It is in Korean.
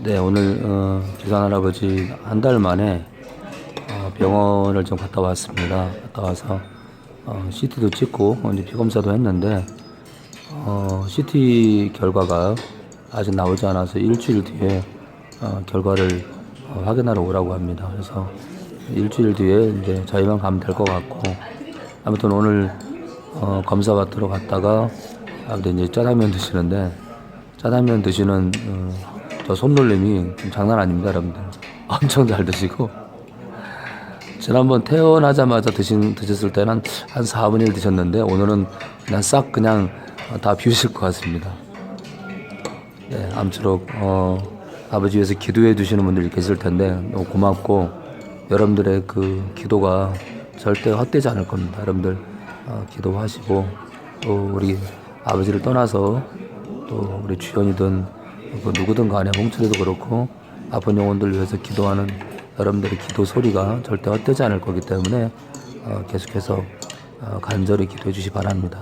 네, 오늘 어, 기산 할아버지 한 달 만에 어, 병원을 좀 갔다 왔습니다. 갔다 와서 어, CT도 찍고 어, 이제 피 검사도 했는데 어, CT 결과가 아직 나오지 않아서 일주일 뒤에 어, 결과를 어, 확인하러 오라고 합니다. 그래서 일주일 뒤에 이제 저희만 가면 될 것 같고 아무튼 오늘 어, 검사 받으러 갔다가 아무튼 이제 짜장면 드시는데 짜장면 드시는 어, 저 손놀림이 좀 장난 아닙니다, 여러분들. 엄청 잘 드시고 지난번 태어나자마자 드신 드셨을 때는 한, 한 4분의 1 드셨는데 오늘은 그냥 싹 그냥 어, 다 비우실 것 같습니다. 네, 아무쪼록 어, 아버지 위해서 기도해 주시는 분들이 계실 텐데 너무 고맙고 여러분들의 그 기도가 절대 헛되지 않을 겁니다. 여러분들 어, 기도하시고 또 우리 아버지를 떠나서 또 우리 주연이든 그 누구든 간에 홍철이도 그렇고 아픈 영혼들 위해서 기도하는 여러분들의 기도 소리가 절대 헛되지 않을 거기 때문에 어, 계속해서 어, 간절히 기도해 주시 기 바랍니다.